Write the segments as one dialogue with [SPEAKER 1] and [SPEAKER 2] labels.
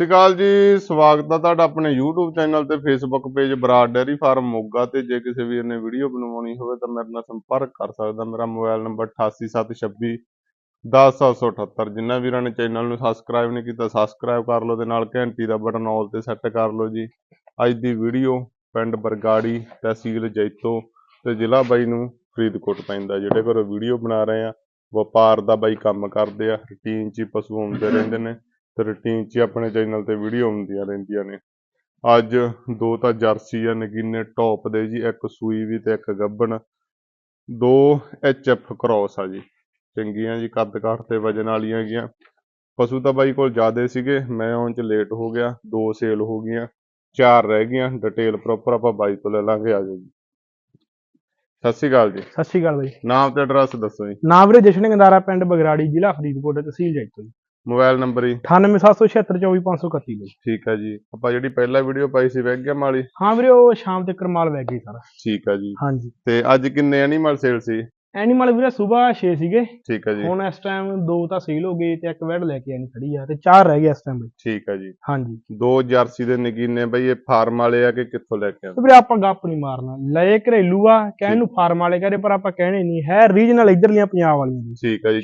[SPEAKER 1] ਸਤਿ ਸ਼੍ਰੀ ਅਕਾਲ ਜੀ, ਸਵਾਗਤ ਹੈ ਤੁਹਾਡਾ ਆਪਣੇ YouTube ਚੈਨਲ ਤੇ Facebook page Brar Dairy Farm Moga ਤੇ। ਜੇ ਕਿਸੇ ਵੀਰ ਨੇ ਵੀਡੀਓ ਬਣਵਾਉਣੀ ਹੋਵੇ ਤਾਂ ਮੇਰੇ ਨਾਲ ਸੰਪਰਕ ਕਰ ਸਕਦਾ। ਮੇਰਾ ਮੋਬਾਈਲ ਨੰਬਰ 8876 10778 ਜਿਨ੍ਹਾਂ ਵੀਰਾਂ ਨੇ ਚੈਨਲ ਨੂੰ ਸਬਸਕ੍ਰਾਈਬ ਨਹੀਂ ਕੀਤਾ ਸਬਸਕ੍ਰਾਈਬ ਕਰ ਲਓ ਤੇ ਨਾਲ ਘੰਟੀ ਦਾ ਬਟਨ ਆਲ ਤੇ ਸੈੱਟ ਕਰ ਲਓ ਜੀ। ਅੱਜ ਦੀ ਵੀਡੀਓ ਪਿੰਡ ਬਰਗਾੜੀ ਤਹਿਸੀਲ ਜੈਤੋ ਤੇ ਜ਼ਿਲ੍ਹਾ ਬਾਈ ਨੂੰ ਫਰੀਦਕੋਟ ਪੈਂਦਾ, ਜਿਹੜੇ ਘਰੋਂ ਵੀਡੀਓ ਬਣਾ ਰਹੇ ਆ। ਵਪਾਰ ਦਾ ਬਾਈ ਕੰਮ ਕਰਦੇ ਆ, ਰੂਟੀਨ 'ਚ ਹੀ ਪਸ਼ੂ ਹੁੰਦੇ ਰਹਿੰਦੇ ਨੇ। ਤੇ ਰੂਟੀਨ 'ਚ ਹੀ ਆਪਣੇ ਚੈਨਲ ਤੇ ਵੀਡੀਓ ਆਉਂਦੀਆਂ ਰਹਿੰਦੀਆਂ ਨੇ। ਅੱਜ ਦੋ ਤਾਂ ਜਰਸੀ ਆ ਨਗੀਨੇ ਟੌਪ ਦੇ ਜੀ ਇੱਕ ਸੂਈ ਵੀ ਤੇ ਇੱਕ ਗੱਬਣ। ਦੋ ਐਫ ਕ੍ਰੋਸ ਆ ਜੀ। ਚੰਗੀਆਂ ਜੀ ਕੱਦ ਕਾਠ ਤੇ ਵਜਨ ਵਾਲੀਆਂ ਗੀਆਂ। ਪਸ਼ੂ ਤਾਂ ਬਾਈ ਕੋਲ ਜ਼ਿਆਦੇ ਸੀਗੇ ਮੈਂ ਆਉਣ 'ਚ ਲੇਟ ਹੋ ਗਿਆ ਦੋ ਸੇਲ ਹੋ ਗਈਆਂ ਚਾਰ ਰਹਿ ਗਈਆਂ ਡਿਟੇਲ ਪ੍ਰੋਪਰ ਆਪਾਂ ਬਾਈ ਤੋਂ ਲੈ ਲਾਂਗੇ ਆ ਜਾਓ ਜੀ। ਸਤਿ ਸ਼੍ਰੀ ਅਕਾਲ ਜੀ।
[SPEAKER 2] ਸਤਿ ਸ਼੍ਰੀ ਅਕਾਲ ਬਾਈ।
[SPEAKER 1] ਨਾਮ ਤੇ ਐਡਰੈਸ ਦੱਸੋ ਜੀ।
[SPEAKER 2] ਨਾਮ ਵੀਰੇ ਜਸ਼ਨ ਗੰਦਾਰਾ ਪਿੰਡ ਬਗਰਾੜੀ ਜ਼ਿਲ੍ਹਾ ਫਰੀਦਕੋਟ ਤਹਿਸੀਲ ਜੈਤੋ ਜੀ
[SPEAKER 1] ਮੋਬਾਈਲ ਨੰਬਰ ਜੀ
[SPEAKER 2] 9876724531 ਬਾਈ।
[SPEAKER 1] ਠੀਕ ਹੈ ਜੀ। ਆਪਾਂ ਜਿਹੜੀ ਪਹਿਲਾ ਵੀਡੀਓ ਪਾਈ ਸੀ ਵੈਗਿਆਮ ਵਾਲੀ?
[SPEAKER 2] ਹਾਂ ਵੀਰੇ ਉਹ ਸ਼ਾਮ ਤੱਕ ਮਾਲ ਵਗ ਗਈ ਸਾਰਾ।
[SPEAKER 1] ਠੀਕ ਹੈ ਜੀ।
[SPEAKER 2] ਹਾਂਜੀ।
[SPEAKER 1] ਤੇ ਅੱਜ ਕਿੰਨੇ ਐਨੀਮਲ ਸੇਲ ਸੀ?
[SPEAKER 2] ਐਨੀਮਲ ਵੀਰੇ ਸਵੇਰ 6 ਸੀਗੇ।
[SPEAKER 1] ਠੀਕ ਹੈ ਜੀ।
[SPEAKER 2] ਹੁਣ ਇਸ ਟਾਈਮ ਦੋ ਤਾਂ ਸੇਲ ਹੋ ਗਏ ਤੇ ਇੱਕ ਵੈਡ ਲੈ ਕੇ ਆਣੀ ਖੜੀ ਆ ਤੇ ਚਾਰ ਰਹਿ ਗਏ ਇਸ ਟਾਈਮ ਬਾਈ
[SPEAKER 1] ਠੀਕ ਹੈ ਜੀ।
[SPEAKER 2] ਹਾਂਜੀ।
[SPEAKER 1] ਦੋ ਜਰਸੀ ਦੇ ਨਗੀਨੇ ਬਈ ਇਹ ਫਾਰਮ ਵਾਲੇ ਆ ਕਿ ਕਿੱਥੋਂ ਲੈ ਕੇ
[SPEAKER 2] ਤੇ ਵੀਰੇ ਆਪਾਂ ਗੱਪ ਨਹੀਂ ਮਾਰਨਾ। ਲਏ ਘਰੇਲੂ ਆ ਕਹਿਣ ਨੂੰ ਫਾਰਮ ਵਾਲੇ ਕਹਦੇ ਪਰ ਆਪਾਂ ਕਹਿਣੇ ਨਹੀਂ। ਹੈ ਰੀਜਨਲ ਇਧਰਲੀਆਂ ਪੰਜਾਬ ਵਾਲੀਆਂ ਦੀ
[SPEAKER 1] ਠੀਕ ਹੈ ਜੀ।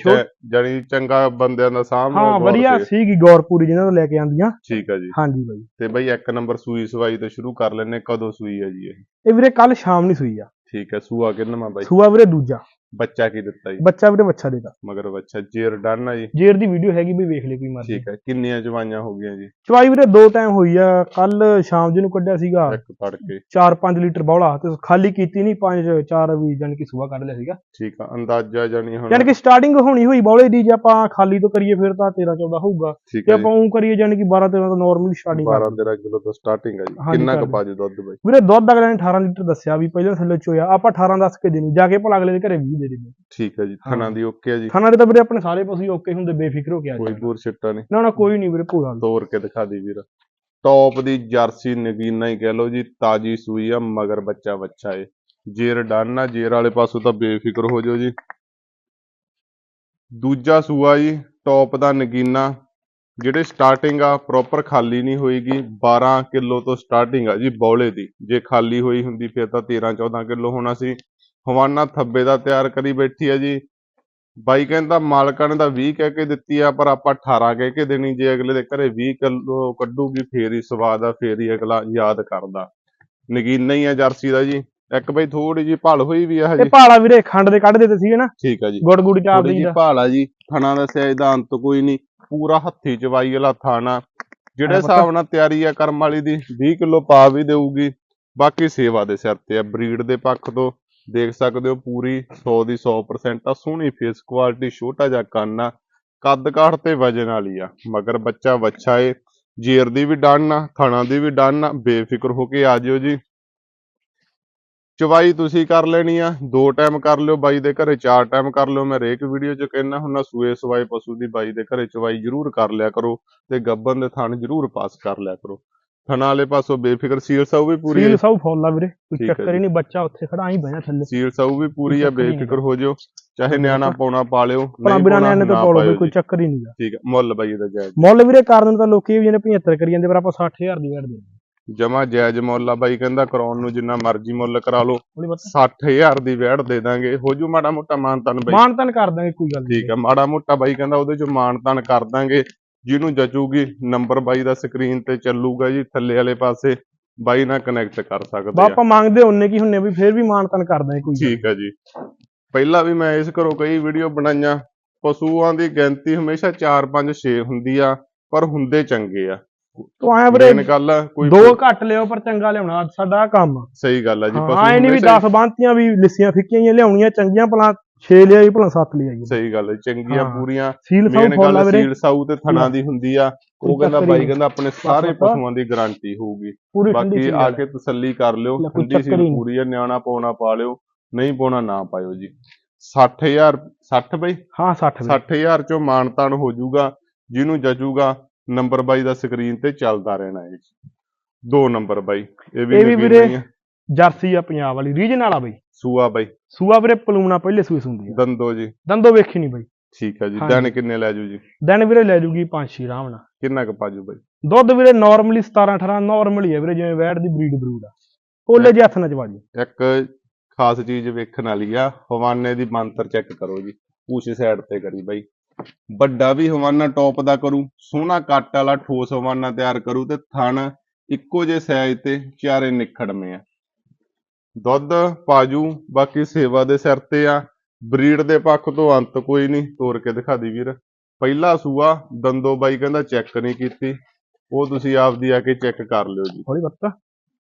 [SPEAKER 1] ਜਾਣੀ ਚੰਗਾ ਬੰਦਿਆਂ ਦਾ ਸਾਹਮਣੇ
[SPEAKER 2] ਹਾਂ ਵਧੀਆ ਸੀਗੀ ਗੌਰਪੂਰੀ ਜਿਹਨਾਂ ਤੋਂ ਲੈ ਕੇ ਆਂਦੀਆਂ
[SPEAKER 1] ਠੀਕ ਹੈ ਜੀ।
[SPEAKER 2] ਹਾਂਜੀ ਬਾਈ।
[SPEAKER 1] ਤੇ ਬਈ ਇੱਕ ਨੰਬਰ ਸੂਈ ਸਵਾਈ ਤੋਂ ਸ਼ੁਰੂ ਕਰ ਲੈਨੇ ਕਦੋਂ ਸੂਈ ਹੈ ਜੀ ਇਹ?
[SPEAKER 2] ਇਹ ਵੀਰੇ ਕੱਲ ਸ਼ਾਮ ਨੂੰ ਸੂਈ ਆ।
[SPEAKER 1] ਠੀਕ ਹੈ ਸੂਆ ਕਿੰਨਵਾਂ ਬਾਈ?
[SPEAKER 2] ਸੂਆ ਵੀਰੇ ਦੂਜਾ।
[SPEAKER 1] ਬੱਚਾ ਕੀ ਦਿੱਤਾ ਜੀ?
[SPEAKER 2] ਬੱਚਾ ਵੀਰੇ ਬੱਚਾ ਦੇਦਾ
[SPEAKER 1] ਮਗਰ ਬੱਚਾ ਜੇਰ ਡਨ ਆ ਜੀ?
[SPEAKER 2] ਜੇਰ ਦੀ ਵੀਡੀਓ ਹੈਗੀ ਵੀ ਵੇਖ ਲੈ ਕੋਈ ਮਰਜ਼ੀ।
[SPEAKER 1] ਠੀਕ ਹੈ ਕਿੰਨੀਆਂ ਚਵਾਈਆਂ ਹੋ ਗਈਆਂ ਜੀ?
[SPEAKER 2] ਚਵਾਈ ਵੀਰੇ ਦੋ ਟਾਈਮ ਹੋਈ ਆ ਕੱਲ ਸ਼ਾਮ ਜੀ ਨੂੰ ਕੱਢਿਆ ਸੀਗਾ
[SPEAKER 1] ਇੱਕ ਤੜਕੇ
[SPEAKER 2] 4-5 ਲੀਟਰ ਬੌਲਾ ਤੇ ਖਾਲੀ ਕੀਤੀ ਨਹੀਂ 5-4 ਵੀ ਜਾਨ ਕਿ ਸੂਆ ਕੱਢ ਲਿਆ ਸੀਗਾ।
[SPEAKER 1] ਠੀਕ ਆ ਅੰਦਾਜ਼ਾ ਜਾਣੀ ਹੁਣ।
[SPEAKER 2] ਯਾਨੀ ਕਿ ਸਟਾਰਟਿੰਗ ਹੋਣੀ ਹੋਈ ਬੌਲੇ ਦੀ ਜੇ ਆਪਾਂ ਖਾਲੀ ਤੋਂ ਕਰੀਏ ਫਿਰ ਤਾਂ 13-14 ਹੋਊਗਾ। ਜੇ
[SPEAKER 1] ਹੈ
[SPEAKER 2] ਆਪਾਂ ਉਹ ਕਰੀਏ ਜਾਨੀ ਕਿ 12-13 ਤੋਂ ਨਾਰਮਲੀ ਸਟਾਰਟਿੰਗ
[SPEAKER 1] 12 13 ਕਿਲੋ ਤੋਂ ਸਟਾਰਟਿੰਗ ਹੈ ਜੀ। ਕਿੰਨਾ ਕੁ
[SPEAKER 2] ਕਰਦੇ।
[SPEAKER 1] ਪਾਜੂ ਦੁੱਧ ਬਈ?
[SPEAKER 2] ਵੀਰੇ ਦੁੱਧ ਅਗਲੇ ਨੇ 18 ਲੀਟਰ ਦੱਸਿਆ ਵੀ ਪਹਿਲਾਂ ਥੱਲੇ ਚੋਇਆ ਆਪਾਂ 18 ਦੱਸ ਕੇ ਦੇਣੀ ਜਾ ਕੇ ਭਲਾ ਅਗਲੇ ਦੇ ਘਰੇ 20 ਦੇ ਦੇਣੀ
[SPEAKER 1] ਠੀਕ ਹੈ ਜੀ ਥਣਾ ਦੀ ਓਕੇ ਆ ਜੀ।
[SPEAKER 2] ਖਾਣਾ ਦੇ ਤਾਂ ਵੀਰੇ ਆਪਣੇ ਸਾਰੇ ਪਸ਼ੂ ਓਕੇ ਹੁੰਦੇ ਬੇਫਿਕਰ ਹੋ ਕੇ ਆ
[SPEAKER 1] ਕੋਈ ਦੂਰ ਸਿੱਟਾ ਨਹੀਂ।
[SPEAKER 2] ਨਾ ਨਾ ਕੋਈ ਨਹੀਂ ਵੀਰੇ ਪੂਰਾ
[SPEAKER 1] ਤੋੜ ਕੇ ਦਿਖਾ ਦੀ ਵੀਰ। ਟੌਪ ਦੀ ਜਰਸੀ ਨਗੀਨਾ ਹੀ ਕਹਿ ਲਓ ਜੀ ਤਾਜੀ ਸੂਈ ਆ ਮਗਰ ਬੱਚਾ ਬੱਚਾ ਏ। ਜੇਰ ਡਨ ਆ ਜੇਰ ਵਾਲੇ ਪਾਸੋਂ ਤਾਂ ਬੇਫਿਕਰ ਹੋ ਜਾਓ ਜੀ। ਦੂਜਾ ਸੂਆ ਜੀ ਟੌਪ ਦਾ ਨਗੀਨਾ ਜਿਹੜੇ ਸਟਾਰਟਿੰਗ ਆ ਪ੍ਰੋਪਰ ਖਾਲੀ ਨਹੀਂ ਹੋਏਗੀ। 12 ਕਿਲੋ ਤੋਂ ਸਟਾਰਟਿੰਗ ਆ ਜੀ ਬੌਲੇ ਦੀ। ਜੇ ਖਾਲੀ ਹੋਈ ਹੁੰਦੀ ਫਿਰ ਤਾਂ 13 14 ਕਿਲੋ ਹੋਣਾ ਸੀ। ਹਵਾਨਾ ਥੱਬੇ ਦਾ ਤਿਆਰ ਕਰੀ ਬੈਠੀ ਆ ਜੀ। ਬਾਈ ਕਹਿੰਦਾ ਮਾਲਕਾਂ ਨੇ ਤਾਂ 20 ਕਹਿ ਕੇ ਦਿੱਤੀ ਆ ਪਰ ਆਪਾਂ 18 ਕਹਿ ਕੇ ਦੇਣੀ ਜੇ ਅਗਲੇ ਦੇ ਘਰੇ 20 ਕਿਲੋ ਕੱਢੂਗੀ ਫੇਰ ਹੀ ਸਵਾਦ ਆ ਫੇਰ ਹੀ ਅਗਲਾ ਯਾਦ ਕਰਦਾ। ਨਗੀਨਾ ਹੀ ਆ ਜਰਸੀ ਦਾ ਜੀ। ਇੱਕ ਬਈ ਥੋੜੀ ਜੀ ਭਲ ਹੋਈ ਵੀ ਆ
[SPEAKER 2] ਇਹ
[SPEAKER 1] ਹਜੇ
[SPEAKER 2] ਭਾਲਾ ਵੀਰੇ ਖੰਡ ਦੇ ਕੱਢ ਦਿੱਤੇ ਸੀਗੇ ਨਾ?
[SPEAKER 1] ਠੀਕ ਆ ਜੀ।
[SPEAKER 2] ਗੁੜ ਗੁੜ ਚਾਪ ਦੀ।
[SPEAKER 1] ਭਾਲ ਜੀ। ਥਣਾ ਦਾ ਇਹਦਾ ਅੰਤ ਕੋਈ ਨਹੀਂ। ਪੂਰਾ ਹੱਥੀ ਚਵਾਈ ਵਾਲਾ ਥਾਣਾ। ਜਿਹੜੇ ਹਿਸਾਬ ਨਾਲ ਤਿਆਰੀ ਆ ਕਰਮ ਵਾਲੀ ਦੀ 20 ਕਿਲੋ ਪਾ ਵੀ ਦੇਊਗੀ। ਬਾਕੀ ਸੇਵਾ ਦੇ ਸਿਰ ਤੇ ਆ ਬਰੀਡ ਦੇ ਪੱਖ ਤੋਂ। ਦੇਖ ਸਕਦੇ ਹੋ ਪੂਰੀ 100 ਦੀ 100% ਆ, ਸੋਹਣੀ ਫੇਸ ਕੁਆਲਿਟੀ ਛੋਟਾ ਜਿਹਾ ਕੰਨ ਆ, ਕੱਦ ਕਾਠ ਤੇ ਵਜਨ ਵਾਲੀ ਆ, ਮਗਰ ਬੱਚਾ ਵੱਛਾ ਏ, ਜੇਰ ਦੀ ਵੀ ਡਨ ਆ, ਥਣਾ ਦੀ ਵੀ ਡਨ ਆ, ਬੇਫਿਕਰ ਹੋ ਕੇ ਆ ਜਿਓ ਜੀ। ਚਵਾਈ ਤੁਸੀਂ ਕਰ ਲੈਣੀ ਆ, ਦੋ ਟਾਈਮ ਕਰ ਲਿਓ ਬਾਈ ਦੇ ਘਰੇ, ਚਾਰ ਟਾਈਮ ਕਰ ਲਿਓ, ਮੈਂ ਹਰੇਕ ਵੀਡੀਓ 'ਚ ਕਹਿੰਦਾ ਹੁੰਨਾ ਸੂਏ ਸਵਾਏ ਪਸ਼ੂ ਦੀ ਬਾਈ ਦੇ ਘਰੇ ਚਵਾਈ ਜ਼ਰੂਰ ਕਰ ਲਿਆ ਕਰੋ ਤੇ ਗੱਬਨ ਦੇ ਥਣ ਜ਼ਰੂਰ ਪਾਸ ਕਰ ਲਿਆ ਕਰੋ। ਥਣਾ ਵਾਲੇ ਪਾਸੋਂ ਬੇਫਿਕਰ ਸੀਲ ਸਾਊ ਵੀ ਪੂਰੀ
[SPEAKER 2] ਸੀਲ ਸਭ ਫੁੱਲ ਆ ਵੀਰੇ ਕੋਈ ਚੱਕਰ ਹੀ ਨਹੀਂ ਬੱਚਾ ਉੱਥੇ ਖੜਾ ਹੀ ਬਹਿਣਾ ਥੱਲੇ।
[SPEAKER 1] ਸੀਲ ਸਾਊ ਵੀ ਪੂਰੀ ਆ
[SPEAKER 2] ਨਹੀਂ
[SPEAKER 1] ਬੇਫਿਕਰ ਹੋ ਜਿਓ ਚਾਹੇ ਨਿਆਣਾ ਪਾਉਣਾ ਪਾ ਲਿਓ ਨਹੀਂ
[SPEAKER 2] ਬਿਨਾਂ ਨਿਆਣੇ ਤੋਂ
[SPEAKER 1] ਪਾਇਓ
[SPEAKER 2] ਕੋਈ। ਚੱਕਰ ਹੀ ਨਹੀਂਗਾ।
[SPEAKER 1] ਠੀਕ ਆ ਮੁੱਲ ਬਾਈ ਦਾ ਜਾਇਜ਼।
[SPEAKER 2] ਮੁੱਲ ਵੀਰੇ ਕਰਨ ਤਾਂ ਲੋਕੀ ਵੀ ਜਿਹਨੇ 75 ਕਰੀ ਜਾਂਦੇ ਪਰ ਆਪਾਂ 60000 ਦੀ ਵੈਟ ਦੇ
[SPEAKER 1] ਜਮਾ ਜਾਇਜ਼ ਮੁੱਲ ਆ ਬਾਈ ਕਹਿੰਦਾ ਕਰਾਉਣ ਨੂੰ ਜਿੰਨਾ ਮਰਜ਼ੀ ਮੁੱਲ ਕਰਾ ਲਓ।
[SPEAKER 2] ਥੋੜੀ ਬਸ।
[SPEAKER 1] 60000 ਦੀ ਵੈੜ ਦੇ ਦਾਂਗੇ ਹੋ ਜੂ ਮਾੜਾ ਮੋਟਾ ਮਾਨਤਨ ਬਾਈ।
[SPEAKER 2] ਮਾਨ ਤਾਨ ਕਰ ਦਾਂਗੇ ਕੋਈ ਗੱਲ ਨਹੀਂ
[SPEAKER 1] ਠੀਕ ਆ ਮਾੜਾ ਮੋਟਾ ਬਾਈ ਕਹਿੰਦਾ ਉਹਦੇ ਚ ਮਾਨਤਾਨ ਕਰ ਦਾਂਗੇ। ਜਿਹਨੂੰ ਜਚੂਗੀ ਨੰਬਰ ਬਾਈ ਦਾ ਸਕਰੀਨ ਤੇ ਚੱਲੂਗਾ ਜੀ ਥੱਲੇ ਵਾਲੇ ਪਾਸੇ ਬਾਈ ਨਾਲ ਕਨੈਕਟ ਕਰ ਸਕਦੇ ਆ।
[SPEAKER 2] ਆਪਾਂ ਮੰਗਦੇ ਹੁੰਨੇ ਕੀ ਹੁੰਨੇ ਵੀ ਫੇਰ ਵੀ ਮਾਨ ਤਾਨ ਕਰ ਦਾਂਗੇ ਕੋਈ।
[SPEAKER 1] ਠੀਕ ਆ ਜੀ। ਪਹਿਲਾਂ ਵੀ ਮੈਂ ਇਸ ਘਰੋਂ ਕਈ ਵੀਡੀਓ ਬਣਾਈਆਂ ਪਸ਼ੂਆਂ ਦੀ ਗਿਣਤੀ ਹਮੇਸ਼ਾ 4 5 6 ਹੁੰਦੀ ਆ ਪਰ ਹੁੰਦੇ ਚੰਗੇ ਆ।
[SPEAKER 2] ਤੂੰ ਆਇਆ ਵੀਰੇ
[SPEAKER 1] ਗੱਲ ਕੋਈ
[SPEAKER 2] ਦੋ ਘੱਟ ਲਿਓ ਪਰ ਚੰਗਾ ਲਿਆਉਣਾ ਸਾਡਾ ਕੰਮ
[SPEAKER 1] ਸਹੀ ਗੱਲ ਆ ਜੀ
[SPEAKER 2] ਹਾਂ ਐ ਨਹੀਂ ਵੀ
[SPEAKER 1] ਹਮੇਸ਼ਾ
[SPEAKER 2] 10 ਬਾਂਤੀਆਂ ਵੀ ਲਿੱਸੀਆਂ ਫਿੱਕੀਆਂ ਹੀ ਲਿਆਉਣੀਆਂ ਚੰਗੀਆਂ ਭਲਾ 6 ਲਿਆਈ ਭਲਾ 7 ਲਿਆਈ
[SPEAKER 1] ਸਹੀ ਗੱਲ ਹੈ ਚੰਗੀਆਂ
[SPEAKER 2] ਹਾਂ।
[SPEAKER 1] ਪੂਰੀਆਂ।
[SPEAKER 2] ਸੀਲ
[SPEAKER 1] ਮੇਨ
[SPEAKER 2] ਫੁੱਲ
[SPEAKER 1] ਗੱਲ
[SPEAKER 2] ਆ ਵੀਰੇ।
[SPEAKER 1] ਸੀਲ ਸਾਊ ਤੇ ਥਣਾ ਦੀ ਹੁੰਦੀ ਆ।
[SPEAKER 2] ਕੋਈ
[SPEAKER 1] ਉਹ ਕਹਿੰਦਾ
[SPEAKER 2] ਚੱਕਰ ਹੀ
[SPEAKER 1] ਬਾਈ
[SPEAKER 2] ਨਹੀਂ।
[SPEAKER 1] ਕਹਿੰਦਾ ਆਪਣੇ ਸਾਰੇ
[SPEAKER 2] ਪਤਾ।
[SPEAKER 1] ਪਸ਼ੂਆਂ ਦੀ ਗਾਰੰਟੀ ਹੋਊਗੀ।
[SPEAKER 2] ਪੂਰੀ ਠੰਡੀ
[SPEAKER 1] ਬਾਕੀ ਆ
[SPEAKER 2] ਆ
[SPEAKER 1] ਕੇ ਤਸੱਲੀ ਕਰ ਲਿਓ
[SPEAKER 2] ਲੈ, ਕੋਈ
[SPEAKER 1] ਠੰਡੀ ਸੀ
[SPEAKER 2] ਚੱਕਰ ਹੀ ਨਹੀਂ।
[SPEAKER 1] ਪੂਰੀ ਆ ਨਿਆਣਾ ਪਾਉਣਾ ਪਾ ਲਿਓ ਨਹੀਂ ਪਾਉਣਾ ਨਾ ਪਾਇਓ ਜੀ। 60000 60 ਬਈ?
[SPEAKER 2] ਹਾਂ 60 ਵੀਰੇ।
[SPEAKER 1] 60000 ਚੋਂ ਮਾਨਤਾਨ ਹੋ ਜਾਊਗਾ ਜਿਹਨੂੰ ਜਚੂਗਾ ਨੰਬਰ ਬਾਈ ਦਾ ਸਕਰੀਨ ਤੇ ਚੱਲਦਾ ਰਹਿਣਾ ਹੈ ਜੀ। ਦੋ ਨੰਬਰ ਬਾਈ ਇਹ ਵੀ
[SPEAKER 2] ਇਹ ਵੀ
[SPEAKER 1] ਨਗੀਨਾ
[SPEAKER 2] ਵੀਰੇ
[SPEAKER 1] ਆ।
[SPEAKER 2] ਜਰਸੀ ਆ ਪੰਜਾਬ ਵਾਲੀ ਰੀਜਨ ਵਾਲਾ ਬਈ।
[SPEAKER 1] ਸੂਆ ਬਾਈ।
[SPEAKER 2] ਸੂਆ ਵੀਰੇ ਪਲੂਣਾ ਪਹਿਲੇ ਸੂਏ ਆ।
[SPEAKER 1] ਦੰਦੋ ਜੀ।
[SPEAKER 2] ਦੰਦੋ ਵੇਖੀ ਨਹੀਂ ਬਈ।
[SPEAKER 1] ਠੀਕ ਹੈ ਜੀ।
[SPEAKER 2] ਹਾਂਜੀ।
[SPEAKER 1] ਦਿਨ ਕਿੰਨੇ ਲੈ ਜੂ ਜੀ?
[SPEAKER 2] ਦਿਨ ਵੀਰੇ ਲੈ ਜੂਗੀ 5-6 ਆਰਾਮ ਨਾਲ।
[SPEAKER 1] ਕਿੰਨਾ ਕੁ ਪਾਜੂ ਬਾਈ?
[SPEAKER 2] ਦੁੱਧ ਵੀਰੇ ਨਾਰਮਲੀ 17 18 ਨਾਰਮਲੀ ਹੈ ਵੀਰੇ ਜਿਵੇਂ ਵੈਟ ਦੀ ਬਰੀਡ ਬਰੂਡ ਆ। ਕੋਲੇ ਜਿਹੇ ਹੱਥ ਨਾਲ ਚਵਾ ਜੀ।
[SPEAKER 1] ਇੱਕ ਖਾਸ ਚੀਜ਼ ਵੇਖਣ ਵਾਲੀ ਆ ਹਵਾਨੇ ਦੀ ਮੰਤਰ ਚੈੱਕ ਕਰੋ ਜੀ। ਪੂਛ ਸਾਈਡ ਤੇ ਕਰੀ ਬਾਈ। ਵੱਡਾ ਵੀ ਹਵਾਨਾ ਟੌਪ ਦਾ ਕਰੂ ਸੋਹਣਾ ਕੱਟ ਵਾਲਾ ਠੋਸ ਹਵਾਨਾ ਤਿਆਰ ਕਰੂ ਤੇ ਥਣ ਇੱਕੋ ਜਿਹੇ ਸਾਈਜ਼ ਤੇ ਚਾਰੇ ਨਿਖੜਵੇਂ ਆ। ਦੁੱਧ ਪਾਜੂ ਬਾਕੀ ਸੇਵਾ ਦੇ ਸਿਰ ਤੇ ਆ। ਬਰੀਡ ਦੇ ਪੱਖ ਤੋਂ ਅੰਤ ਕੋਈ ਨਹੀਂ ਤੋੜ ਕੇ ਦਿਖਾ ਦੀ ਵੀਰ। ਪਹਿਲਾ ਸੂਆ ਦੰਦੋ ਬਾਈ ਕਹਿੰਦਾ ਚੈੱਕ ਨਹੀਂ ਕੀਤੀ। ਉਹ ਤੁਸੀਂ ਆਪਦੀ ਆ ਕੇ ਚੈੱਕ ਕਰ ਲਿਓ ਜੀ।
[SPEAKER 2] ਹੌਲੀ ਬੱਤਾ।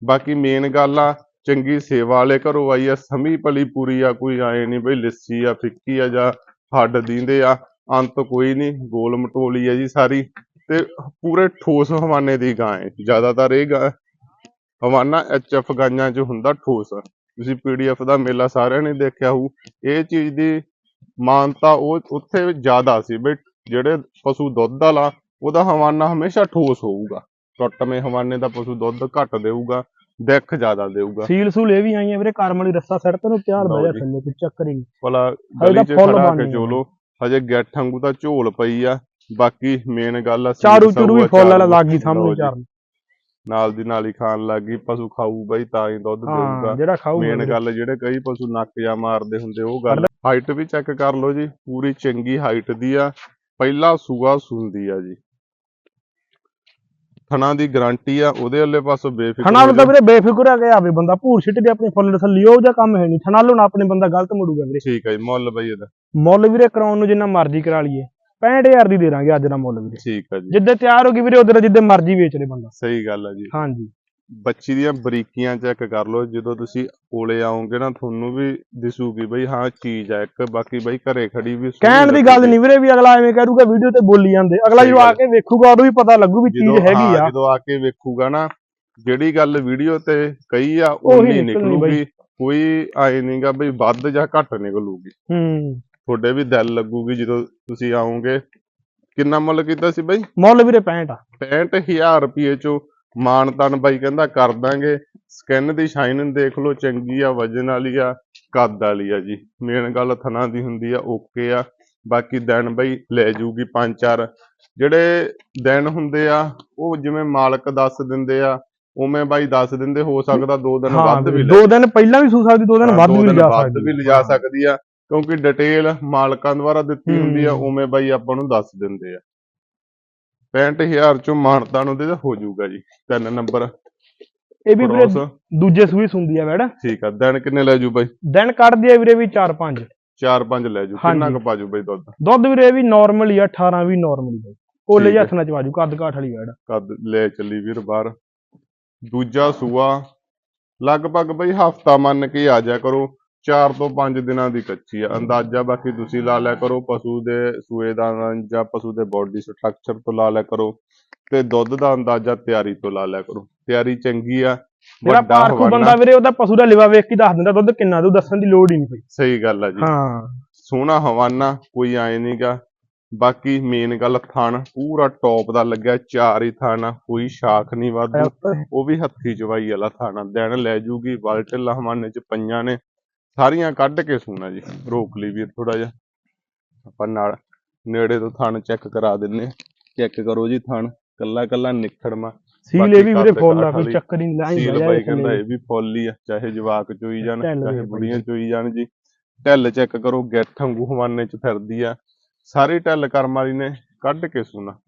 [SPEAKER 1] ਬਾਕੀ ਮੇਨ ਗੱਲ ਆ ਚੰਗੀ ਸੇਵਾ ਵਾਲੇ ਘਰੋਂ ਆਈ ਆ ਸਮੀ ਪਲੀ ਪੂਰੀ ਆ ਕੋਈ ਆਏ ਨਹੀਂ ਬਈ ਲੱਸੀ ਆ ਫਿੱਕੀ ਆ ਜਾਂ ਹੱਡ ਦੀਂਦੇ ਆ। ਅੰਤ ਕੋਈ ਨਹੀਂ ਗੋਲ ਮਟੋਲੀ ਆ ਜੀ ਸਾਰੀ। ਤੇ ਪੂਰੇ ਠੋਸ ਹਵਾਨੇ ਦੀ ਗਾਂ ਹੈ ਜ਼ਿਆਦਾਤਰ ਇਹ ਗਾਂ ਹਵਾਨਾ ਐਚਐਫ ਗਾਈਆਂ 'ਚ ਹੁੰਦਾ ਠੋਸ। ਤੁਸੀਂ ਪੀਡੀਐਫ ਦਾ ਮੇਲਾ ਸਾਰਿਆਂ ਨੇ ਦੇਖਿਆ ਹੋਊ। ਇਹ ਚੀਜ਼ ਦੀ ਮਾਨਤਾ ਉਹ ਉੱਥੇ ਜ਼ਿਆਦਾ ਸੀ ਬਈ ਜਿਹੜੇ ਪਸ਼ੂ ਦੁੱਧ ਵਾਲਾ ਉਹਦਾ ਹਵਾਨਾ ਹਮੇਸ਼ਾ ਠੋਸ ਹੋਊਗਾ। ਟੁੱਟਵੇਂ ਹਵਾਨੇ ਦਾ ਪਸ਼ੂ ਦੁੱਧ ਘੱਟ ਦੇਊਗਾ ਦਿੱਖ ਜ਼ਿਆਦਾ ਦੇਊਗਾ।
[SPEAKER 2] ਸੀਲ ਸੂਲ ਇਹ ਵੀ ਆਈਆਂ ਵੀਰੇ ਕਰਮ ਵਾਲੀ ਰੱਸਾ ਸੜ ਤੇ ਨੂੰ
[SPEAKER 1] ਲਓ
[SPEAKER 2] ਬਹਿ। ਥੱਲੇ ਕੋਈ ਚੱਕਰ ਹੀ ਨਹੀਂ।
[SPEAKER 1] ਭਲਾ ਗਲੀ 'ਚ ਖੜਾ ਕੇ ਚੋਲੋ ਹਜੇ ਗੱਠ ਵਾਂਗੂ ਤਾਂ ਝੋਲ ਪਈ ਆ। ਬਾਕੀ ਮੇਨ ਗੱਲ ਆ
[SPEAKER 2] ਚਾਰੂ ਚੁਰੂ ਵੀ ਫੁੱਲ ਵਾਲਾ ਲੱਗ ਗਈ ਸਾਹਮਣੇ ਚਾਰਨ
[SPEAKER 1] ਨਾਲ ਦੀ ਨਾਲ ਹੀ ਖਾਣ ਲੱਗ ਗਈ ਪਸ਼ੂ ਖਾਊ ਬਈ ਤਾਂ ਹੀ ਦੁੱਧ ਦੇਊਗਾ।
[SPEAKER 2] ਜਿਹੜਾ ਖਾਊਗਾ
[SPEAKER 1] ਮੇਨ। ਗੱਲ ਜਿਹੜੇ ਕਈ ਪਸ਼ੂ ਨੱਕ ਜਾਂ ਮਾਰਦੇ ਹੁੰਦੇ ਉਹ ਗੱਲ ਹਾਈਟ ਵੀ ਚੈੱਕ ਕਰ ਲਓ ਜੀ ਪੂਰੀ ਚੰਗੀ ਹਾਈਟ ਦੀ ਆ। ਪਹਿਲਾ ਸੂਆ ਸੁੰਦੀ ਆ ਜੀ। ਥਣਾ ਦੀ ਗਾਰੰਟੀ ਆ ਉਹਦੇ ਵਾਲੇ ਪਾਸੋਂ ਬੇਫਿਕਰ
[SPEAKER 2] ਥਣਾ ਤਾਂ ਵੀਰੇ ਬੇਫਿਕਰ ਆ ਕੇ ਆਵੇ ਬੰਦਾ ਭੂਰ ਸਿੱਟ ਕੇ ਆਪਣੀ ਫੁੱਲ ਥੱਲੇ ਉਹ ਜਿਹਾ ਕੰਮ ਹੈ ਨਹੀਂ। ਥਣਾ ਨੂੰ ਆਪਣੇ ਬੰਦਾ ਗਲਤ ਮੁੜੂਗਾ ਵੀਰੇ।
[SPEAKER 1] ਠੀਕ ਹੈ ਜੀ ਮੁੱਲ ਬਈ ਇਹਦਾ।
[SPEAKER 2] ਮੁੱਲ ਵੀਰੇ ਕਰਾਉਣ ਨੂੰ ਜਿੰਨਾ ਮਰਜ਼ੀ ਕਰਾ ਲਈਏ। 65000 ਦੀ ਦੇ ਦਾਂਗੇ ਅੱਜ ਦਾ ਮੁੱਲ ਵੀਰੇ।
[SPEAKER 1] ਠੀਕ ਹੈ ਜੀ।
[SPEAKER 2] ਜਿੱਦੇ ਤਿਆਰ ਹੋ ਗਈ ਵੀਰੇ ਉਧਰ ਜਿੱਦੇ ਮਰਜ਼ੀ ਵੇਚ ਲੈ ਬੰਦਾ।
[SPEAKER 1] ਸਹੀ ਗੱਲ ਆ ਜੀ।
[SPEAKER 2] ਹਾਂਜੀ।
[SPEAKER 1] ਬੱਚੀ ਦੀਆਂ ਬਰੀਕੀਆਂ ਚੈੱਕ ਕਰ ਲਓ ਜਦੋਂ ਤੁਸੀਂ ਕੋਲੇ ਆਓਗੇ ਨਾ ਤੁਹਾਨੂੰ ਵੀ ਦਿਸੂਗੀ ਬਈ ਹਾਂ ਚੀਜ਼ ਆ ਇੱਕ ਬਾਕੀ ਬਈ ਘਰੇ ਖੜੀ ਵੀ
[SPEAKER 2] ਕਹਿਣ ਦੀ ਗੱਲ। ਨਹੀਂ ਵੀਰੇ ਵੀ ਅਗਲਾ ਐਵੇਂ ਕਰੂਗਾ ਵੀਡੀਓ ਤੇ ਬੋਲੀ ਜਾਂਦੇ। ਅਗਲਾ ਜਦੋਂ ਆ। ਕੇ ਵੇਖੂਗਾ ਉਦੋਂ ਵੀ ਪਤਾ ਲੱਗੂ ਵੀ ਚੀਜ਼ ਹੈਗੀ ਆ।
[SPEAKER 1] ਜਦੋਂ ਆ ਕੇ ਵੇਖੂਗਾ ਨਾ ਜਿਹੜੀ ਗੱਲ ਵੀਡੀਓ ਤੇ ਕਹੀ ਆ
[SPEAKER 2] ਉਹੀ ਨਿਕਲਣੀ
[SPEAKER 1] ਨਿਕਲੂਗੀ। ਕੋਈ ਆਏ ਨਹੀਂਗਾ ਬਈ ਵੱਧ ਜਾਂ ਘੱਟ ਨਿਕਲੂਗੀ।
[SPEAKER 2] ਹੂੰ।
[SPEAKER 1] ਤੁਹਾਡੇ ਵੀ ਦਿਲ ਲੱਗੂਗੀ ਜਦੋਂ ਤੁਸੀਂ ਆਓਗੇ। ਕਿੰਨਾ ਮੁੱਲ ਕੀਤਾ ਸੀ ਬਈ?
[SPEAKER 2] ਮੁੱਲ ਵੀਰੇ 65 ਆ।
[SPEAKER 1] 65000 ਰੁਪਏ ਚੋਂ ਮਾਨਤਨ ਬਾਈ ਕਹਿੰਦਾ ਕਰ ਦਾਂਗੇ। ਸਕਿਨ ਦੀ ਸ਼ਾਈਨ ਦੇਖ ਲਓ ਚੰਗੀ ਆ ਵਜਨ ਵਾਲੀ ਆ ਕੱਦ ਵਾਲੀ ਆ ਜੀ। ਮੇਨ ਗੱਲ ਥਣਾ ਦੀ ਹੁੰਦੀ ਆ ਓਕੇ ਆ। ਬਾਕੀ ਦਿਨ ਬਈ ਲੈ ਜੂਗੀ ਪੰਜ ਚਾਰ। ਜਿਹੜੇ ਦਿਨ ਹੁੰਦੇ ਆ ਉਹ ਜਿਵੇਂ ਮਾਲਕ ਦੱਸ ਦਿੰਦੇ ਆ ਉਵੇਂ ਬਾਈ ਦੱਸ ਦਿੰਦੇ ਹੋ ਸਕਦਾ ਦੋ ਦਿਨ ਵੱਧ ਵੀ ਲੈ
[SPEAKER 2] ਦੋ ਦਿਨ ਪਹਿਲਾਂ ਵੀ ਸੂ ਸਕਦੀ ਦੋ ਦਿਨ ਵੱਧ ਵੀ
[SPEAKER 1] ਲਿਜਾ ਸਕਦੀ ਆ। ਕਿਉਂਕਿ ਡਿਟੇਲ ਮਾਲਕਾਂ ਦੁਆਰਾ ਦਿੱਤੀ ਹੁੰਦੀ ਆ। ਉਵੇਂ ਬਾਈ ਆਪਾਂ ਨੂੰ ਦੱਸ ਦਿੰਦੇ ਆ। 65000 ਚੋਂ ਮਾਨਤਾ ਨੂੰ ਦੇ ਹੋ ਜਾਊਗਾ ਜੀ ਤਿੰਨ ਨੰਬਰ।
[SPEAKER 2] ਇਹ ਵੀ ਵੀਰੇ ਦੂਜੇ ਸੂਈ ਹੁੰਦੀ ਆ ਵੈੜ
[SPEAKER 1] ਠੀਕ ਆ ਦਿਨ ਕਿੰਨੇ ਲੈ ਜੂ ਬਾਈ?
[SPEAKER 2] ਦਿਨ ਕੱਢਦੀ ਆ ਵੀਰੇ ਵੀ 4-5
[SPEAKER 1] ਚਾਰ ਪੰਜ ਲੈ ਜੂ। ਕਿੰਨਾ ਕੁ ਪਾਜੂ ਬਾਈ ਦੁੱਧ?
[SPEAKER 2] ਦੁੱਧ ਵੀਰੇ ਵੀ ਨਾਰਮਲ ਹੀ ਆ 18 ਵੀ ਨਾਰਮਲ ਹੀ ਆ। ਕੋਲੇ ਜਿਹੇ
[SPEAKER 1] ਹੈ।
[SPEAKER 2] ਹੱਥ ਨਾਲ ਚਵਾਜੂ ਕੱਦ ਕਾਠ ਵਾਲੀ ਵੈੜ
[SPEAKER 1] ਕਦ ਲੈ ਚੱਲੀ ਵੀਰ ਬਾਹਰ। ਦੂਜਾ ਸੂਆ। ਲਗਭਗ ਬਈ ਹਫਤਾ ਮੰਨ ਕੇ ਆ ਜਾ ਕਰੋ। 4 ਤੋਂ 5 ਦਿਨਾਂ ਦੀ ਕੱਚੀ ਆ। ਅੰਦਾਜ਼ਾ ਬਾਕੀ ਤੁਸੀਂ ਲਾ ਲਿਆ ਕਰੋ ਪਸ਼ੂ ਦੇ ਸੂਏ ਦਾ ਜਾਂ ਪਸ਼ੂ ਦੇ ਬੋਡੀ ਸਟਰਕਚਰ ਤੋਂ ਲਾ ਲਿਆ ਕਰੋ ਤੇ ਦੁੱਧ ਦਾ ਅੰਦਾਜ਼ਾ ਤਿਆਰੀ ਤੋਂ ਲਾ ਲਿਆ ਕਰੋ। ਤਿਆਰੀ ਚੰਗੀ ਆ
[SPEAKER 2] ਜਿਹੜਾ ਪਾਰਖੂ ਬੰਦਾ ਵੀਰੇ ਉਹਦਾ ਪਸ਼ੂ ਦਾ ਲਿਵਾ ਵੇਖ ਕੇ ਦੱਸ ਦਿੰਦਾ ਦੁੱਧ ਕਿੰਨਾ ਦੂ ਦੱਸਣ ਦੀ ਲੋੜ ਹੀ ਨਹੀਂ ਪਈ
[SPEAKER 1] ਸਹੀ ਗੱਲ ਆ ਜੀ।
[SPEAKER 2] ਹਾਂ।
[SPEAKER 1] ਸੋਹਣਾ ਹਵਾਨਾ ਕੋਈ ਆਏ ਨਹੀਂਗਾ ਬਾਕੀ ਮੇਨ ਗੱਲ ਥਣ ਪੂਰਾ ਟੌਪ ਦਾ ਲੱਗਿਆ ਚਾਰ ਹੀ ਥਣ ਕੋਈ ਸ਼ਾਖ ਨਹੀਂ ਵਾਧੂ। ਉਹ ਵੀ ਹੱਥੀ ਚਵਾਈ ਵਾਲਾ ਥਾਣਾ ਦਿਨ ਲੈ ਜੂਗੀ ਬਲਟਲ ਹਮਾਨੇ ਚ ਪਈਆਂ ਨੇ। ਸਾਰੀਆਂ ਕੱਢ ਕੇ ਸੂਣਾ ਜੀ ਰੋਕ ਲਈ ਵੀਰ ਥੋੜਾ ਜਿਹਾ। ਆਪਾਂ ਨਾਲ ਨੇੜੇ ਤੋਂ ਥਣ ਚੈੱਕ ਕਰਾ ਦਿੰਨੇ ਚੈੱਕ ਕਰੋ ਜੀ ਥਣ ਕੱਲਾ ਕੱਲਾ ਨਿਖੜਮਾ
[SPEAKER 2] ਸੀਲ ਇਹ ਵੀ ਵੀਰੇ ਫੁੱਲ ਆ ਕੋਈ ਚੱਕਰ ਨਹੀਂ ਲਾਈ
[SPEAKER 1] ਸੀਲ ਬਾਈ ਕਹਿੰਦਾ ਇਹ ਵੀ ਫੁੱਲ ਹੀ ਆ ਚਾਹੇ ਜਵਾਕ ਚੋਈ ਜਾਣ ਚਾਹੇ ਬੁੜੀਆਂ। ਚੋਈ ਜਾਣ ਜੀ। ਢਿੱਲ ਚੈੱਕ ਕਰੋ ਗਿੱਠ ਵਾਂਗੂ ਹਵਾਨੇ ਚ ਫਿਰਦੀ ਆ। ਸਾਰੀ ਢਿੱਲ ਕਰਮ ਵਾਲੀ ਨੇ ਕੱਢ ਕੇ ਸੂਣਾ।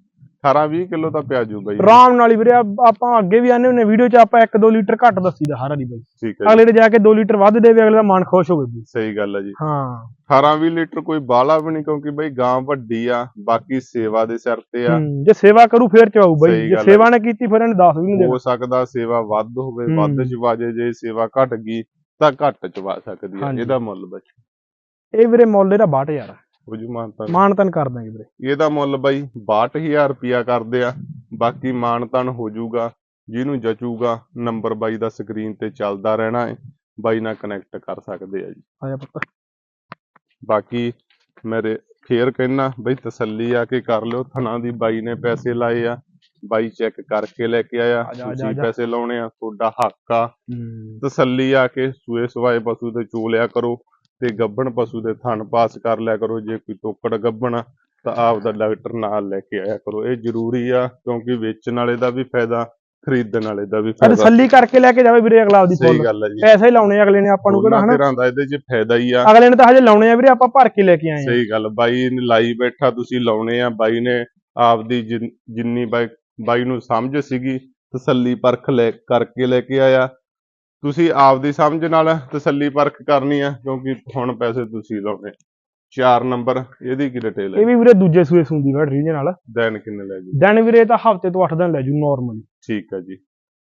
[SPEAKER 1] 18 20 ਕਿਲੋ ਤਾਂ ਪਿਆ ਜੂ। ਬਾਈ
[SPEAKER 2] ਆਰਾਮ ਨਾਲ ਹੀ ਵੀਰੇ ਆ- ਆਪਾਂ ਅੱਗੇ ਵੀ ਆਨੇ ਹੁੰਨੇ ਵੀਡੀਓ 'ਚ ਆਪਾਂ 1-2 ਲੀਟਰ ਘੱਟ ਦੱਸੀਦਾ ਹਰ ਵਾਰੀ ਬਾਈ।
[SPEAKER 1] ਠੀਕ ਹੈ ਜੀ।
[SPEAKER 2] ਅਗਲੇ ਦੇ ਜਾ ਕੇ 2 ਲੀਟਰ ਵੱਧ ਦੇਵੇ ਅਗਲੇ ਦਾ ਮਨ ਖੁਸ਼ ਹੋਵੇ ਜੀ
[SPEAKER 1] ਸਹੀ ਗੱਲ ਹੈ ਜੀ।
[SPEAKER 2] ਹਾਂ।
[SPEAKER 1] 18 20 ਲੀਟਰ ਕੋਈ ਬਾਲਾ ਵੀ ਨਹੀਂ ਕਿਉਂਕਿ ਬਈ ਗਾਂ ਵੱਡੀ ਆ ਬਾਕੀ ਸੇਵਾ ਦੇ ਸਿਰ ਤੇ ਆ।
[SPEAKER 2] ਹੂੰ, ਜੇ ਸੇਵਾ ਕਰੂ ਫੇਰ ਚਵਾਊ ਬਾਈ। ਜੇ
[SPEAKER 1] ਹੈ।
[SPEAKER 2] ਸੇਵਾ ਨੇ ਕੀਤੀ ਫਿਰ ਇਹਨੇ 10 ਵੀ ਨਹੀਂ
[SPEAKER 1] ਹੋ
[SPEAKER 2] ਦੇਣਾ
[SPEAKER 1] ਸਕਦਾ ਸੇਵਾ ਵੱਧ ਹੋਵੇ ਵੱਧ
[SPEAKER 2] ਹੂੰ।
[SPEAKER 1] ਚਵਾ ਜੇ ਜੇ ਸੇਵਾ ਘਟ ਗਈ ਤਾਂ ਘੱਟ ਚਵਾ ਸਕਦੀ ਆ।
[SPEAKER 2] ਹਾਂਜੀ।
[SPEAKER 1] ਇਹਦਾ ਮੁੱਲ ਬਈ।
[SPEAKER 2] ਇਹ ਵੀਰੇ ਮੁੱਲ ਇਹਦਾ 62000
[SPEAKER 1] ਉਹ ਜੀ ਮਾਨਤਾ
[SPEAKER 2] ਮਾਨਤਨ ਕਰ ਦਾਂਗੇ ਵੀਰੇ।
[SPEAKER 1] ਇਹਦਾ ਮੁੱਲ ਬਾਈ 62000 ਰੁਪਿਆ ਕਰਦੇ ਆ। ਬਾਕੀ ਮਾਨਤਨ ਹੋ ਜਾਊਗਾ ਜਿਹਨੂੰ ਜਚੂਗਾ ਨੰਬਰ ਬਾਈ ਦਾ ਸਕਰੀਨ ਤੇ ਚੱਲਦਾ ਰਹਿਣਾ ਹੈ ਬਾਈ ਨਾਲ ਕਨੈਕਟ ਕਰ ਸਕਦੇ ਆ ਜੀ।
[SPEAKER 2] ਆ ਜਾ ਪੁੱਤ।
[SPEAKER 1] ਬਾਕੀ ਮੇਰੇ ਫੇਰ ਕਹਿਣਾ ਬਈ ਤਸੱਲੀ ਆ ਕੇ ਕਰ ਲਿਓ। ਥਣਾ ਦੀ ਬਾਈ ਨੇ ਪੈਸੇ ਲਾਏ ਆ। ਬਾਈ ਚੈੱਕ ਕਰਕੇ ਲੈ ਕੇ ਆਇਆ। ਤੁਸੀਂ। ਪੈਸੇ ਲਾਉਣੇ ਆ ਤੁਹਾਡਾ ਹੱਕ ਆ।
[SPEAKER 2] ਹੂੰ।
[SPEAKER 1] ਤਸੱਲੀ ਆ ਕੇ ਸੂਏ ਸਵਾਏ ਪਸ਼ੂ ਤੇ ਚੋਲਿਆ ਕਰੋ। ਤੇ ਗੱਬਣ ਪਸ਼ੂ ਦੇ ਥਣ ਪਾਸ ਕਰ ਲਿਆ ਕਰੋ ਜੇ ਕੋਈ ਤੋਕੜ ਗੱਬਣ ਤਾਂ ਆਪਦਾ ਡਾਕਟਰ ਨਾਲ ਲੈ ਕੇ ਆਇਆ ਕਰੋ। ਇਹ ਜ਼ਰੂਰੀ ਆ ਕਿਉਂਕਿ ਵੇਚਣ ਵਾਲੇ ਦਾ ਵੀ ਫਾਇਦਾ ਖਰੀਦਣ ਵਾਲੇ ਦਾ ਵੀ ਫਾਇਦਾ।
[SPEAKER 2] ਤਸੱਲੀ ਕਰਕੇ ਲੈ ਕੇ ਜਾਵੇ ਵੀਰੇ ਅਗਲਾ ਆਪਦੀ
[SPEAKER 1] ਸਹੀ ਗੱਲ ਹੈ ਜੀ।
[SPEAKER 2] ਪੈਸੇ ਹੀ ਲਾਉਣੇ ਆ ਅਗਲੇ ਨੇ ਆਪਾਂ ਨੂੰ ਕਿਹੜਾ ਹਨਾ?
[SPEAKER 1] ਤੇਰਾਂ ਦਾ ਇਹਦੇ 'ਚ ਫਾਇਦਾ ਹੀ ਆ।
[SPEAKER 2] ਅਗਲੇ ਨੇ ਤਾਂ ਹਜੇ ਲਾਉਣੇ ਆ ਵੀਰੇ ਆਪਾਂ ਭਰ ਕੇ ਲੈ ਕੇ ਆਏ ਆ।
[SPEAKER 1] ਸਹੀ ਗੱਲ ਬਾਈ ਨੇ ਲਾਈ ਬੈਠਾ ਤੁਸੀਂ ਲਾਉਣੇ ਆ। ਬਾਈ ਨੇ ਆਪਦੀ ਜਿਨ- ਜਿੰਨੀ ਬਾਈ ਬਾਈ ਨੂੰ ਸਮਝ ਸੀਗੀ ਤਸੱਲੀ ਪਰਖ ਲੈ ਕਰਕੇ ਲੈ ਕੇ ਆਇਆ। ਤੁਸੀਂ ਆਪਦੀ ਸਮਝ ਨਾਲ ਤਸੱਲੀ ਪਰਖ ਕਰਨੀ ਆ ਕਿਉਂਕਿ ਹੁਣ ਪੈਸੇ ਤੁਸੀਂ ਲਾਉਣੇ। ਚਾਰ ਨੰਬਰ ਇਹਦੀ ਕੀ ਡਿਟੇਲ ਹੈ?
[SPEAKER 2] ਇਹ ਵੀ ਵੀਰੇ ਦੂਜੇ ਸੂਏ ਸੂੰਦੀ ਵੜ ਰੀਜਨ ਨਾਲ।
[SPEAKER 1] ਦਿਨ ਕਿੰਨੇ ਲੈ ਜੂ?
[SPEAKER 2] ਦਿਨ ਵੀਰੇ ਤਾਂ ਹਫ਼ਤੇ ਤੋਂ 8 ਦਿਨ ਲੈ ਜੂ ਨਾਰਮਲੀ
[SPEAKER 1] ਠੀਕ ਹੈ ਜੀ।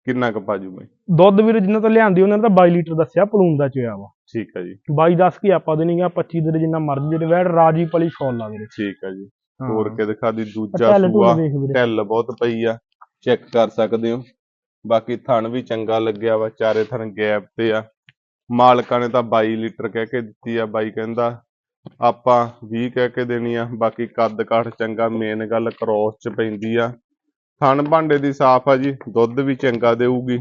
[SPEAKER 1] ਕਿੰਨਾ ਕੁ ਪਾਜੂ ਬਾਈ?
[SPEAKER 2] ਦੁੱਧ ਵੀਰੇ ਜਿੰਨਾ ਤੋਂ ਲਿਆਂਦੀ ਉਹਨਾਂ ਨੇ ਤਾਂ 22 ਲੀਟਰ ਦੱਸਿਆ ਪਲੂਨ ਦਾ ਚੋਇਆ ਵਾ।
[SPEAKER 1] ਠੀਕ ਹੈ ਜੀ।
[SPEAKER 2] 22 ਦੱਸ ਕੀ ਆਪਾਂ ਦੇਣੀਗਾ 25 ਦੇ ਜਿੰਨਾ ਮਰਜ਼ੀ ਦੇ ਵੈੜ ਰਾਜੀ ਪਲੀ ਫੋਲ ਲਾ ਵੀਰੇ
[SPEAKER 1] ਠੀਕ ਹੈ ਜੀ। ਹੋਰ ਕੇ ਦਿਖਾ ਦੀ? ਦੂਜਾ ਸੂਆ। ਢਿੱਲ ਬਹੁਤ ਪਈ ਆ। ਚੈੱਕ ਕਰ ਸਕਦੇ ਹੋ। ਬਾਕੀ ਥਣ ਵੀ ਚੰਗਾ ਲੱਗਿਆ ਵਾ ਚਾਰੇ ਥਣ ਗੈਪ ਤੇ ਆ। ਮਾਲਕਾਂ ਨੇ ਤਾਂ 22 ਲੀਟਰ ਕਹਿ ਕੇ ਦਿੱਤੀ ਆ ਬਾਈ ਕਹਿੰਦਾ ਆਪਾਂ 20 ਕਹਿ ਕੇ ਦੇਣੀ ਆ ਬਾਕੀ ਕੱਦ ਕਾਠ ਚੰਗਾ ਮੇਨ ਗੱਲ ਕ੍ਰੋਸ ਚ ਪੈਂਦੀ ਆ। ਥਣ ਭਾਂਡੇ ਦੀ ਸਾਫ਼ ਆ ਜੀ ਦੁੱਧ ਵੀ ਚੰਗਾ ਦੇਊਗੀ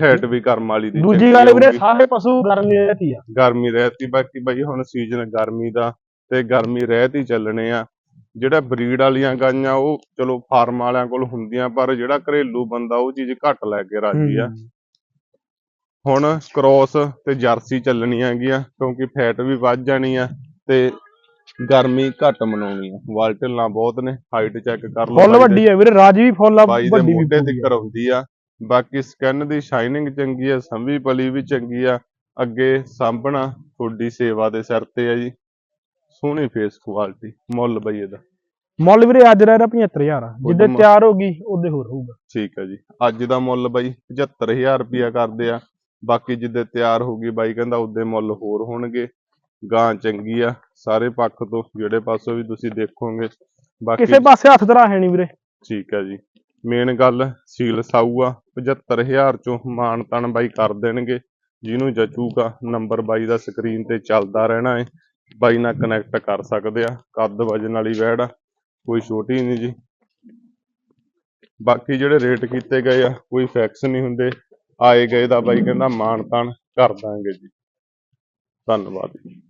[SPEAKER 1] ਫੈਟ ਵੀ ਕਰਮ ਵਾਲੀ ਦੀ
[SPEAKER 2] ਦੂਜੀ ਗੱਲ ਵੀਰੇ। ਸਾਰੇ ਪਸ਼ੂ ਗਰਮੀ ਰਹਤੀ ਆ।
[SPEAKER 1] ਗਰਮੀ ਰਹਿਤੀ ਬਾਕੀ ਬਾਈ ਹੁਣ ਸੀਜ਼ਨ ਗਰਮੀ ਦਾ ਤੇ ਗਰਮੀ ਰਹਿਤ ਹੀ ਚੱਲਣੇ ਆ। ਜਿਹੜਾ ਬਰੀਡ ਵਾਲੀਆਂ ਗਾਈਆਂ ਉਹ ਚਲੋ ਫਾਰਮ ਵਾਲਿਆਂ ਕੋਲ ਹੁੰਦੀਆਂ ਪਰ ਜਿਹੜਾ ਘਰੇਲੂ ਬੰਦਾ ਉਹ ਚੀਜ਼ ਘੱਟ ਲੈ ਕੇ ਰਾਜੀ ਆ। ਹੁਣ ਕ੍ਰੋਸ ਤੇ ਜਰਸੀ ਚੱਲਣੀਆਂ ਹੈਗੀਆਂ ਕਿਉਂਕਿ ਫੈਟ ਵੀ ਵੱਧ ਜਾਣੀ ਆ ਤੇ ਗਰਮੀ ਘੱਟ ਮਨਾਉਣੀ ਆ। ਵਾਲਟਲਾਂ ਬਹੁਤ ਨੇ ਹਾਈਟ ਚੈੱਕ ਕਰ ਲਓ
[SPEAKER 2] ਫੁੱਲ ਵੱਡੀ ਆ ਵੀਰੇ ਰਾਜੀ ਵੀ ਫੁੱਲ ਆ ਵੱਡੀ ਵੀ
[SPEAKER 1] ਮੋਢੇ ਤੇ। ਹੁੰਦੀ ਆ ਬਾਕੀ ਸਕਿਨ ਦੀ ਸ਼ਾਈਨਿੰਗ ਚੰਗੀ ਆ ਸੰਭੀ ਪਲੀ ਵੀ ਚੰਗੀ ਆ ਅੱਗੇ ਸਾਂਭਣਾ ਤੁਹਾਡੀ ਸੇਵਾ ਦੇ ਸਿਰ ਤੇ ਆ ਜੀ। ਸੋਹਣੀ ਫੇਸ ਕੁਆਲਿਟੀ ਮੁੱਲ ਬਈ ਇਹਦਾ।
[SPEAKER 2] ਮੁੱਲ ਵੀਰੇ ਅੱਜ ਰਹਿ ਰਿਹਾ 75000 ਆ। ਜਿੱਦੇ ਤਿਆਰ ਹੋ ਗਈ ਉਹਦੇ ਹੋਰ ਹੋਊਗਾ।
[SPEAKER 1] ਠੀਕ ਹੈ ਜੀ। ਅੱਜ ਦਾ ਮੁੱਲ ਬਾਈ 75000 ਰੁਪਿਆ ਕਰਦੇ ਆ। ਬਾਕੀ ਜਿੱਦੇ ਤਿਆਰ ਹੋਊਗੀ ਬਾਈ ਕਹਿੰਦਾ ਉਹਦੇ ਮੁੱਲ ਹੋਰ ਹੋਣਗੇ। ਗਾਂ ਚੰਗੀ ਆ ਸਾਰੇ ਪੱਖ ਤੋਂ ਜਿਹੜੇ ਪਾਸੋਂ ਵੀ ਤੁਸੀਂ ਦੇਖੋਗੇ। ਬਾਕੀ
[SPEAKER 2] ਕਿਸੇ ਪਾਸੇ ਹੱਥ ਧਰਾ ਹੈ ਨਹੀਂ ਵੀਰੇ।
[SPEAKER 1] ਠੀਕ ਹੈ ਜੀ। ਮੇਨ ਗੱਲ ਸੀਲ ਸਾਊ ਆ। 75000 ਚੋਂ ਮਾਨ ਤਨ ਬਾਈ ਕਰ ਦੇਣਗੇ। ਜਿਹਨੂੰ ਜਚੂਗਾ ਨੰਬਰ ਬਾਈ ਦਾ ਸਕਰੀਨ ਤੇ ਚੱਲਦਾ ਰਹਿਣਾ ਹੈ ਬਾਈ ਨਾਲ ਕਨੈਕਟ ਕਰ ਸਕਦੇ ਆ, ਕੱਦ ਵਜਨ ਵਾਲੀ ਵੈੜ ਆ, ਕੋਈ ਛੋਟੀ ਨਹੀਂ ਜੀ। ਬਾਕੀ ਜਿਹੜੇ ਰੇਟ ਕੀਤੇ ਗਏ ਆ, ਕੋਈ ਫੈਕਸ ਨਹੀਂ ਹੁੰਦੇ। ਆਏ ਗਏ ਦਾ ਬਾਈ ਕਹਿੰਦਾ ਮਾਨ ਤਾਨ ਕਰ ਦਾਂਗੇ ਜੀ। ਧੰਨਵਾਦ।